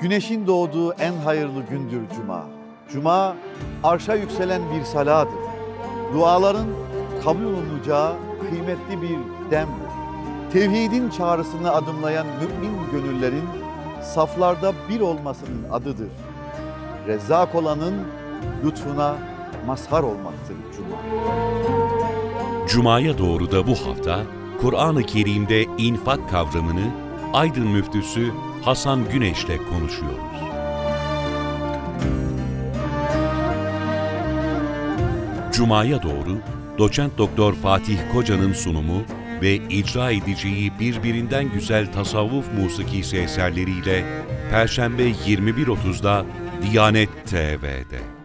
Güneşin doğduğu en hayırlı gündür Cuma. Cuma, arşa yükselen bir saladır. Duaların kabul olunacağı kıymetli bir demdir. Tevhidin çağrısını adımlayan mümin gönüllerin saflarda bir olmasının adıdır. Rezzak olanın lütfuna mazhar olmaktır Cuma. Cuma'ya doğru da bu hafta Kur'an-ı Kerim'de infak kavramını Aydın müftüsü Hasan Güneş'le konuşuyoruz. Cuma'ya doğru doçent doktor Fatih Koca'nın sunumu ve icra edeceği birbirinden güzel tasavvuf musikisi eserleriyle Perşembe 21.30'da Diyanet TV'de.